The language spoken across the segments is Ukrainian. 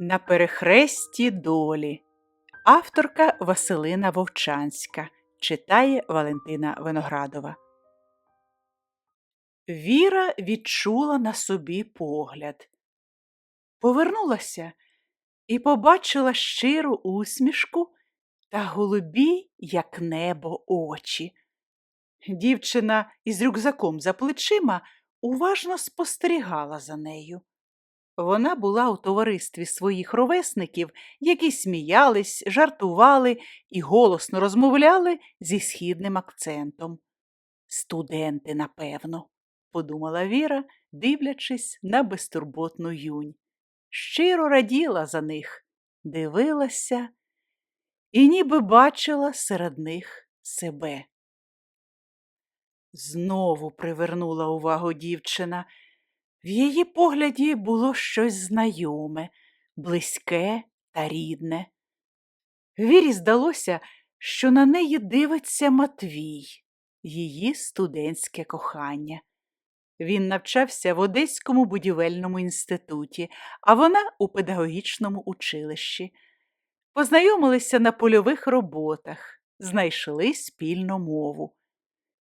На перехресті долі. Авторка Василина Вовчанська читає Валентина Виноградова. Віра відчула на собі погляд. Повернулася і побачила щиру усмішку та голубі, як небо, очі. Дівчина із рюкзаком за плечима уважно спостерігала за нею. Вона була у товаристві своїх ровесників, які сміялись, жартували і голосно розмовляли зі східним акцентом. Студенти, напевно, подумала Віра, дивлячись на безтурботну юнь. Щиро раділа за них, дивилася і ніби бачила серед них себе. Знову привернула увагу дівчина. В її погляді було щось знайоме, близьке та рідне. Вірі здалося, що на неї дивиться Матвій, її студентське кохання. Він навчався в Одеському будівельному інституті, а вона у педагогічному училищі. Познайомилися на польових роботах, знайшли спільну мову.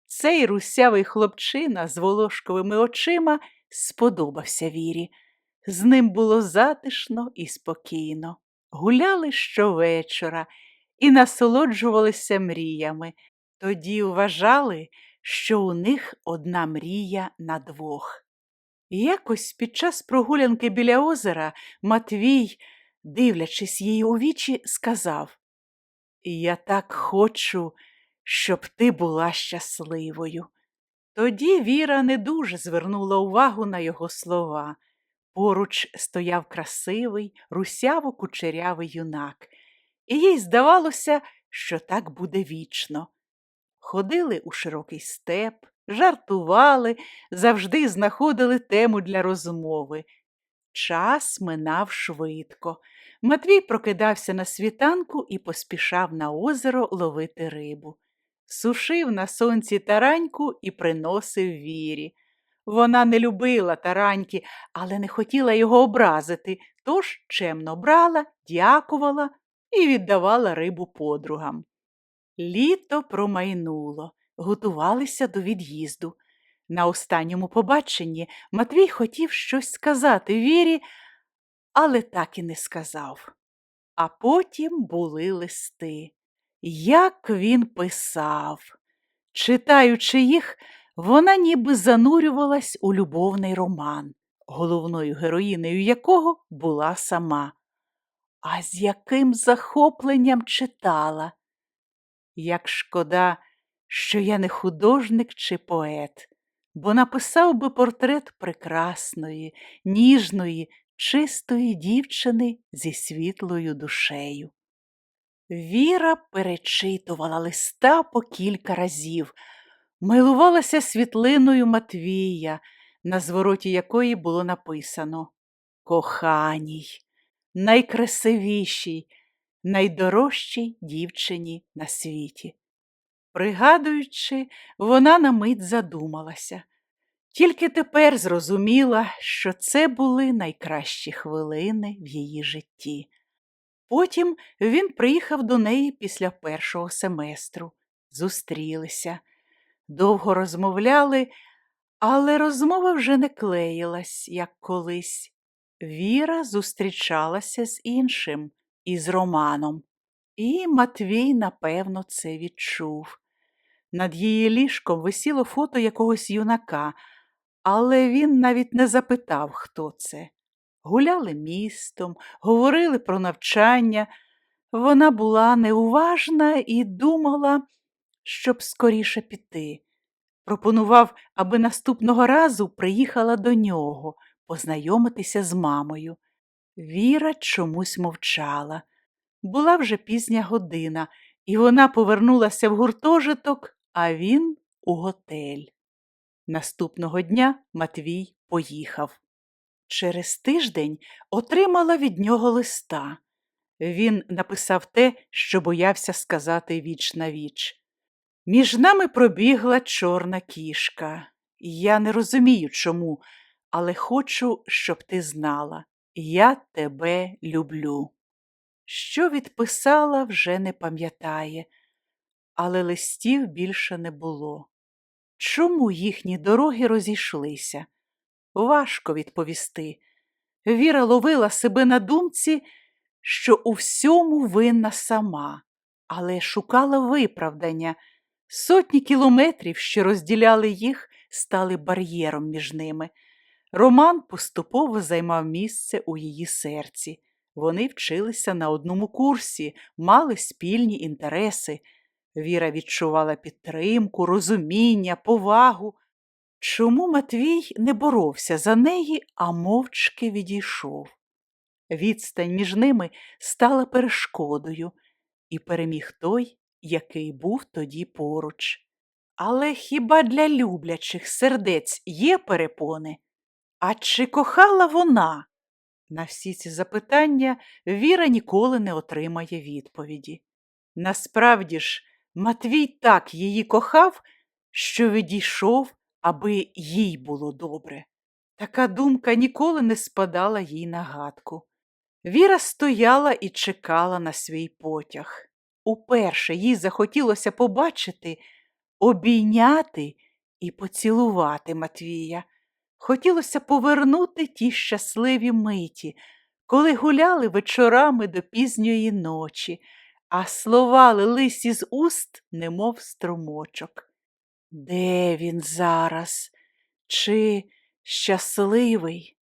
Цей русявий хлопчина з волошковими очима сподобався Вірі. З ним було затишно і спокійно. Гуляли щовечора і насолоджувалися мріями. Тоді вважали, що у них одна мрія на двох. Якось під час прогулянки біля озера Матвій, дивлячись їй у вічі, сказав Я так хочу, щоб ти була щасливою. Тоді Віра не дуже звернула увагу на його слова. Поруч стояв красивий, русяво кучерявий юнак, і їй здавалося, що так буде вічно. Ходили у широкий степ, жартували, завжди знаходили тему для розмови. Час минав швидко. Матвій прокидався на світанку і поспішав на озеро ловити рибу сушив на сонці тараньку і приносив вірі. Вона не любила тараньки, але не хотіла його образити, тож чемно брала, дякувала і віддавала рибу подругам. Літо промайнуло, готувалися до від'їзду. На останньому побаченні Матвій хотів щось сказати Вірі, але так і не сказав. А потім були листи. Як він писав. Читаючи їх, вона ніби занурювалась у любовний роман, головною героїнею якого була сама. А з яким захопленням читала. Як шкода, що я не художник чи поет, бо написав би портрет прекрасної, ніжної, чистої дівчини зі світлою душею. Віра перечитувала листа по кілька разів, милувалася світлиною Матвія, на звороті якої було написано Коханій, найкрасивішій, найдорожчій дівчині на світі. Пригадуючи, вона на мить задумалася. Тільки тепер зрозуміла, що це були найкращі хвилини в її житті. Потім він приїхав до неї після першого семестру. Зустрілися, довго розмовляли, але розмова вже не клеїлась, як колись. Віра зустрічалася з іншим, із Романом, і Матвій, напевно, це відчув. Над її ліжком висіло фото якогось юнака, але він навіть не запитав, хто це гуляли містом, говорили про навчання. Вона була неуважна і думала, щоб скоріше піти. Пропонував, аби наступного разу приїхала до нього познайомитися з мамою. Віра чомусь мовчала. Була вже пізня година, і вона повернулася в гуртожиток, а він у готель. Наступного дня Матвій поїхав. Через тиждень отримала від нього листа. Він написав те, що боявся сказати віч на віч. Між нами пробігла чорна кішка. Я не розумію чому, але хочу, щоб ти знала. Я тебе люблю. Що відписала, вже не пам'ятає, але листів більше не було. Чому їхні дороги розійшлися? Важко відповісти. Віра ловила себе на думці, що у всьому винна сама, але шукала виправдання. Сотні кілометрів, що розділяли їх, стали бар'єром між ними. Роман поступово займав місце у її серці. Вони вчилися на одному курсі, мали спільні інтереси. Віра відчувала підтримку, розуміння, повагу. Чому Матвій не боровся за неї, а мовчки відійшов? Відстань між ними стала перешкодою, і переміг той, який був тоді поруч. Але хіба для люблячих сердець є перепони? А чи кохала вона? На всі ці запитання Віра ніколи не отримає відповіді. Насправді ж, Матвій так її кохав, що відійшов, аби їй було добре. Така думка ніколи не спадала їй на гадку. Віра стояла і чекала на свій потяг. Уперше їй захотілося побачити, обійняти і поцілувати Матвія. Хотілося повернути ті щасливі миті, коли гуляли вечорами до пізньої ночі, а слова лились із уст, немов струмочок. Де він зараз? Чи щасливий?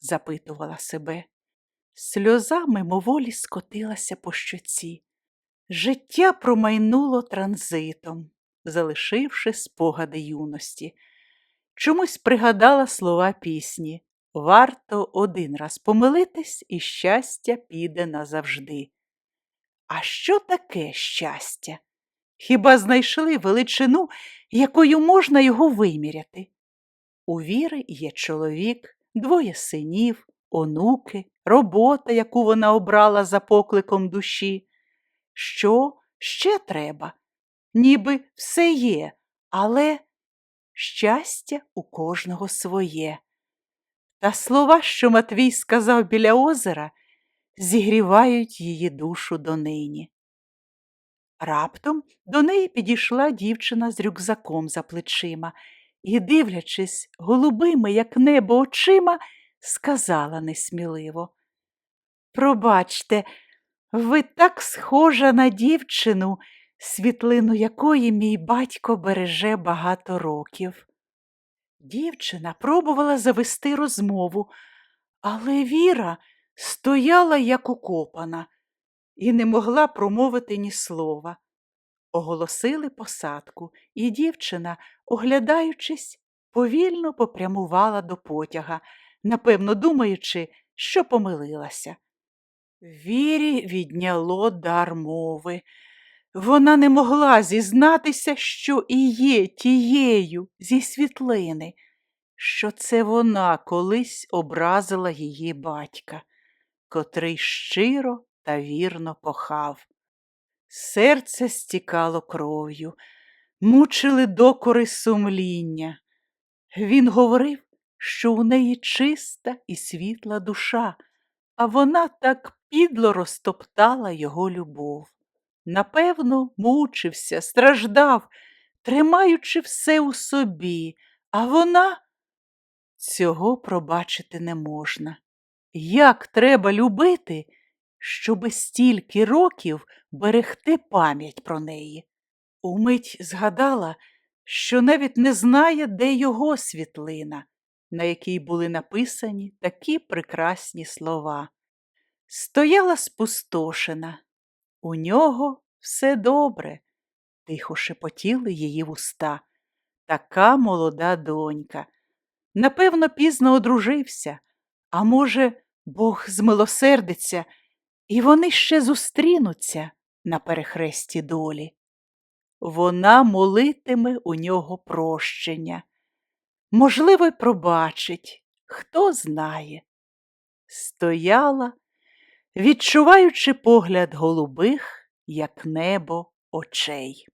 запитувала себе. Сльоза мимоволі скотилася по щоці. Життя промайнуло транзитом, залишивши спогади юності. Чомусь пригадала слова пісні Варто один раз помилитись, і щастя піде назавжди. А що таке щастя? Хіба знайшли величину, якою можна його виміряти? У Віри є чоловік, двоє синів, онуки, робота, яку вона обрала за покликом душі. Що ще треба? Ніби все є, але щастя у кожного своє. Та слова, що Матвій сказав біля озера, зігрівають її душу донині. Раптом до неї підійшла дівчина з рюкзаком за плечима і, дивлячись голубими, як небо, очима, сказала несміливо Пробачте, ви так схожа на дівчину, світлину якої мій батько береже багато років. Дівчина пробувала завести розмову, але Віра стояла як укопана і не могла промовити ні слова. Оголосили посадку, і дівчина, оглядаючись, повільно попрямувала до потяга, напевно, думаючи, що помилилася. Вірі відняло дар мови. Вона не могла зізнатися, що і є тією зі світлини, що це вона колись образила її батька, котрий щиро та вірно кохав. Серце стікало кров'ю, мучили докори сумління. Він говорив, що у неї чиста і світла душа, а вона так підло розтоптала його любов. Напевно, мучився, страждав, тримаючи все у собі, а вона цього пробачити не можна. Як треба любити, щоби стільки років берегти пам'ять про неї? Умить згадала, що навіть не знає, де його світлина, на якій були написані такі прекрасні слова. Стояла спустошена. У нього все добре, тихо шепотіли її вуста. Така молода донька. Напевно, пізно одружився, а може, Бог змилосердиться, і вони ще зустрінуться на перехресті долі. Вона молитиме у нього прощення. Можливо, й пробачить, хто знає. Стояла відчуваючи погляд голубих, як небо очей.